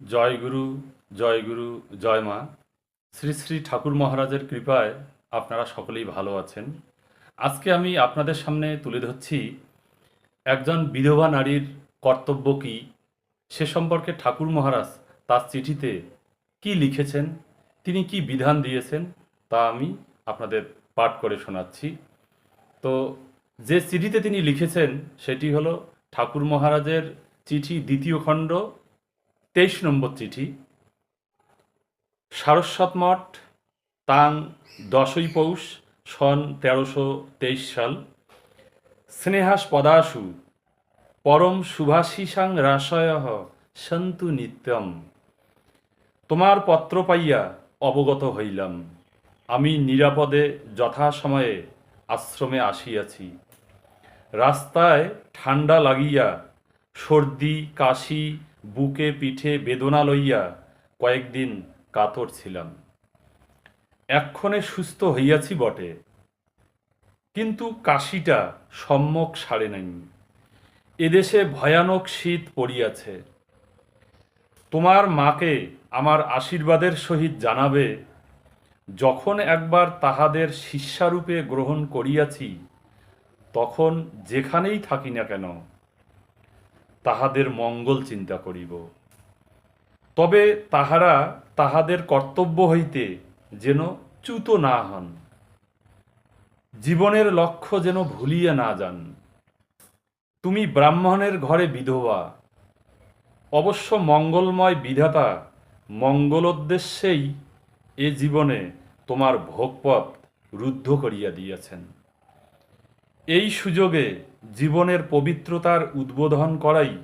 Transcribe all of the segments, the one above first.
জয় গুরু জয় গুরু, জয় মা। শ্রী শ্রী ঠাকুর মহারাজের কৃপায় আপনারা সকলেই ভালো আছেন। আজকে আমি আপনাদের সামনে তুলে ধরছি, একজন বিধবা নারীর কর্তব্য কী? সে সম্পর্কে ঠাকুর মহারাজ তার চিঠিতে কি লিখেছেন? তিনি কি বিধান দিয়েছেন? তা আমি আপনাদের পাঠ করে শোনাচ্ছি। তো যে চিঠিতে তিনি লিখেছেন, সেটি হলো ঠাকুর মহারাজের চিঠি দ্বিতীয় খণ্ড তেইশ নম্বর চিঠি। সারস্বত মঠ, তাং দশই পৌষ, সন তেরোশো তেইশ সাল। স্নেহাস পদাশু পরম শুভাশিসাং রাশয় সন্তু নিত্যম। তোমার পত্র পাইয়া অবগত হইলাম। আমি নিরাপদে যথাসময়ে আশ্রমে আসিয়াছি। রাস্তায় ঠান্ডা লাগিয়া সর্দি, কাশি বুকে পিঠে বেদনা লইয়া কয়েকদিন কাতর ছিলাম। এক্ষণে সুস্থ হইয়াছি বটে, কিন্তু কাশিটা সম্যক সারে নাই। এদেশে ভয়ানক শীত পড়িয়াছে। তোমার মাকে আমার আশীর্বাদের সহিত জানাবে, যখন একবার তাহাদের শিষ্যারূপে গ্রহণ করিয়াছি, তখন যেখানেই থাকি না কেন তাহাদের মঙ্গল চিন্তা করিব। তবে তাহারা তাহাদের কর্তব্য হইতে যেন চ্যুত না হন। জীবনের লক্ষ্য যেন ভুলিয়া না যান। তুমি ব্রাহ্মণের ঘরে বিধবা। অবশ্য মঙ্গলময় বিধাতা মঙ্গলোদ্দেশ্যেই এ জীবনে তোমার ভোগপথ রুদ্ধ করিয়া দিয়াছেন। এই সুযোগে জীবনের পবিত্রতার উদ্বোধন করাই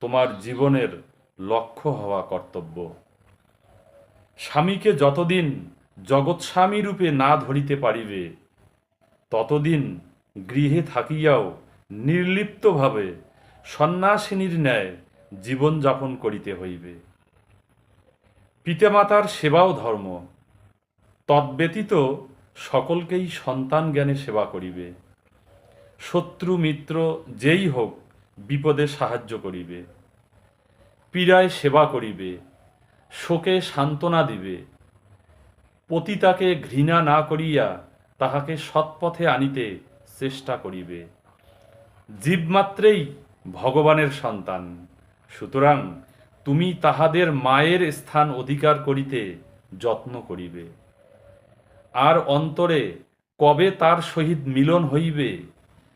তোমার জীবনের লক্ষ্য হওয়া কর্তব্য। স্বামীকে যতদিন জগৎস্বামী রূপে না ধরিতে পারিবে, ততদিন গৃহে থাকিয়াও নির্লিপ্তভাবে সন্ন্যাসিনীর ন্যায় জীবনযাপন করিতে হইবে। পিতামাতার সেবাও ধর্ম, তদ্ব্যতীত সকলকেই সন্তান জ্ঞানে সেবা করিবে। শত্রু, মিত্র, যেই হোক, বিপদে সাহায্য করিবে। পীড়ায় সেবা করিবে। শোকে সান্ত্বনা দিবে। পতিতাকে ঘৃণা না করিয়া তাহাকে সৎপথে আনিতে চেষ্টা করিবে। জীবমাত্রেই ভগবানের সন্তান। সুতরাং তুমি তাহাদের মায়ের স্থান অধিকার করিতে যত্ন করিবে। আর অন্তরে কবে তার সহিত মিলন হইবে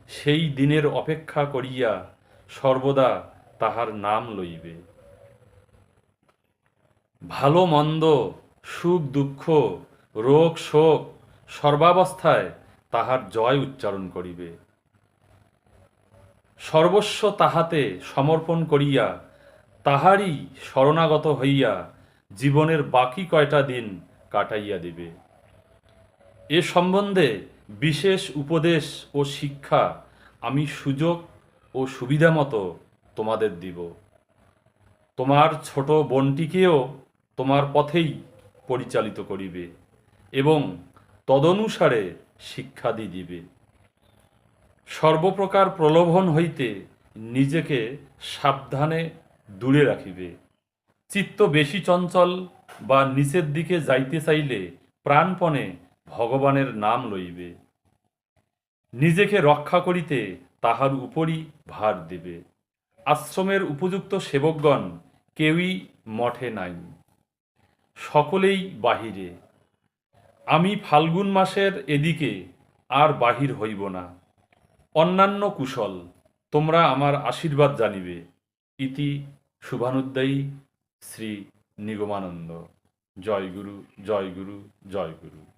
সেই দিনের অপেক্ষা করিয়া সর্বদা তাহার নাম লইবে। ভালো মন্দ, সুখ দুঃখ, রোগ শোক সর্বাবস্থায় তাহার জয় উচ্চারণ করিবে। সর্বস্ব তাহাতে সমর্পণ করিয়া তাহারই শরণাগত হইয়া জীবনের বাকি কয়টা দিন কাটাইয়া দিবে। এ সম্বন্ধে বিশেষ উপদেশ ও শিক্ষা আমি সুযোগ ও সুবিধা মতো তোমাদের দিব। তোমার ছোট বোনটিকেও তোমার পথেই পরিচালিত করিবে এবং তদনুসারে শিক্ষাদি দিবে। সর্বপ্রকার প্রলোভন হইতে নিজেকে সাবধানে দূরে রাখিবে। চিত্ত বেশি চঞ্চল বা নিচের দিকে যাইতে চাইলে প্রাণপণে ভগবানের নাম লইবে। নিজেকে রক্ষা করিতে তাহার উপরই ভার দেবে। আশ্রমের উপযুক্ত সেবকগণ কেউই মঠে নাই। সকলেই বাহিরে। আমি ফাল্গুন মাসের এদিকে আর বাহির হইব না। অন্যান্য কুশল তোমরা আমার আশীর্বাদ জানিবে। ইতি শুভানুদ্দায়ী শ্রী নিগমানন্দ। জয় গুরু জয় গুরু জয় গুরু।